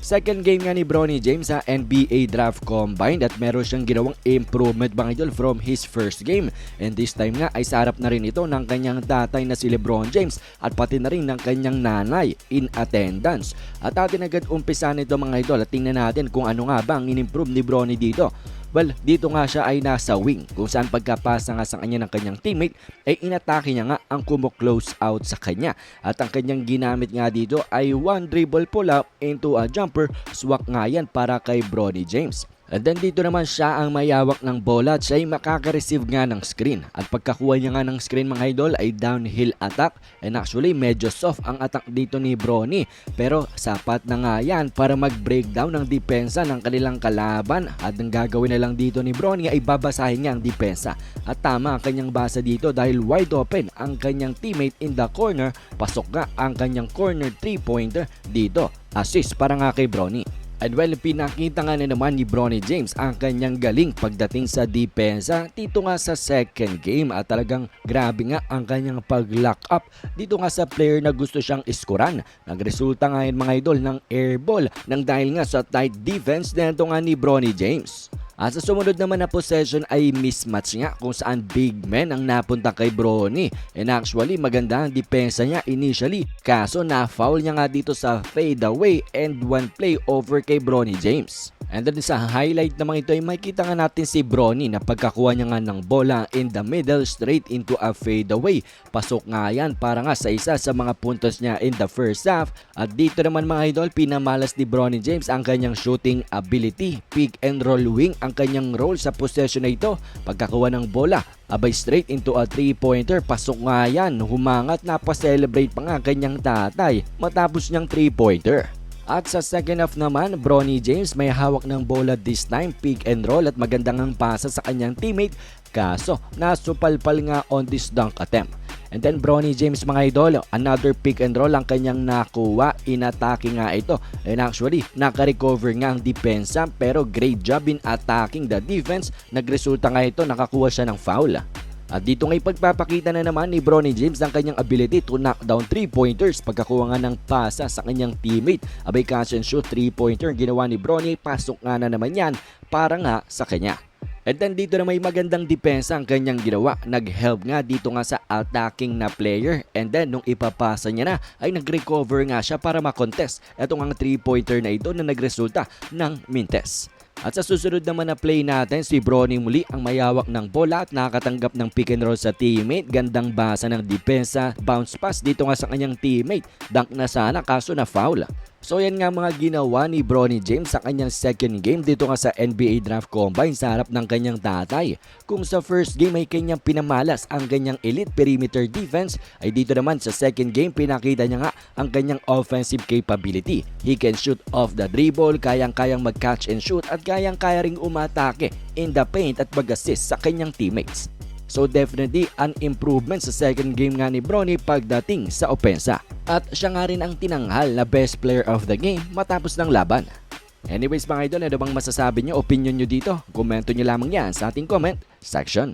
Second game nga ni Bronny James sa NBA Draft Combine at meron siyang ginawang improvement mga idol from his first game. And this time nga ay sa harap na rin ito ng kanyang tatay na si Lebron James at pati na rin ng kanyang nanay in attendance. At atin agad umpisa nito mga idol at tingnan natin kung ano nga ba ang in-improve ni Bronny dito. Well, dito nga siya ay nasa wing kung saan pagkapasa nga sa kanya ng kanyang teammate ay inatake niya nga ang kumo-close out sa kanya. At ang kanyang ginamit nga dito ay one dribble pull up into a jumper swak nga yan para kay Bronny James. And then dito naman siya ang mayawak ng bola at siya ay makaka-receive nga ng screen. At pagkakuha niya nga ng screen mga idol ay downhill attack. And actually medyo soft ang attack dito ni Bronny. Pero sapat na nga yan para mag-breakdown ng depensa ng kanilang kalaban. At ang gagawin na lang dito ni Bronny ay babasahin niya ang depensa. At tama ang kanyang basa dito dahil wide open ang kanyang teammate in the corner. Pasok nga ang kanyang corner 3-pointer dito. Assist para nga kay Bronny. And well, pinakita nga na naman ni Bronny James ang kanyang galing pagdating sa depensa dito nga sa second game at talagang grabe nga ang kanyang pag-lock up dito nga sa player na gusto siyang iskoran. Nagresulta nga yun mga idol ng airball nang dahil nga sa tight defense nito nga ni Bronny James. At sa sumunod naman na possession ay mismatch nga kung saan big man ang napunta kay Bronny. And actually maganda ang depensa niya initially kaso na-foul niya nga dito sa fade away and one play over kay Bronny James. And then sa highlight naman ito ay makikita nga natin si Bronny na pagkakuha niya nga ng bola in the middle straight into a fade away. Pasok nga yan para nga sa isa sa mga puntos niya in the first half. At dito naman mga idol, pinamalas ni Bronny James ang kanyang shooting ability. Pick and roll wing ang kanyang role sa possession na ito. Pagkakuha ng bola, abay straight into a 3-pointer. Pasok nga yan, humangat na pa-celebrate pa nga kanyang tatay matapos niyang 3-pointer. At sa second half naman, Bronny James may hawak ng bola this time, pick and roll at magandang ang pasa sa kanyang teammate. Kaso, nasupalpal nga on this dunk attempt. And then Bronny James mga idol, another pick and roll ang kanyang nakuha. Inatake nga ito. And actually, nakarecover nga ang depensa pero great job in attacking the defense. Nagresulta nga ito, nakakuha siya ng foul. At dito ngay pagpapakita na naman ni Bronny James ang kanyang ability to knock down 3-pointers pagkakuha nga ng pasa sa kanyang teammate. Abay catch and shoot 3-pointer ginawa ni Bronny, pasok nga na naman yan para nga sa kanya. And then dito na may magandang depensa ang kanyang ginawa. Nag-help nga dito nga sa attacking na player. And then nung ipapasa niya na ay nag-recover nga siya para makontest. Ito nga 3-pointer na ito na nagresulta ng mintes. At sa susunod naman na play natin, si Bronny muli ang mayawak ng bola at nakakatanggap ng pick and roll sa teammate. Gandang basa ng depensa, bounce pass dito nga sa kanyang teammate. Dunk na sana kaso na foul. So yan nga mga ginawa ni Bronny James sa kanyang second game dito nga sa NBA Draft Combine sa harap ng kanyang tatay. Kung sa first game ay kanyang pinamalas ang kanyang elite perimeter defense, ay dito naman sa second game pinakita niya nga ang kanyang offensive capability. He can shoot off the dribble, kayang-kayang mag-catch and shoot at kayang-kaya ring umatake in the paint at mag-assist sa kanyang teammates. So definitely an improvement sa second game nga ni Bronny pagdating sa opensa. At siya nga rin ang tinanghal na best player of the game matapos ng laban. Anyways mga idol, ano bang masasabi nyo, opinion nyo dito? Komento nyo lamang yan sa ating comment section.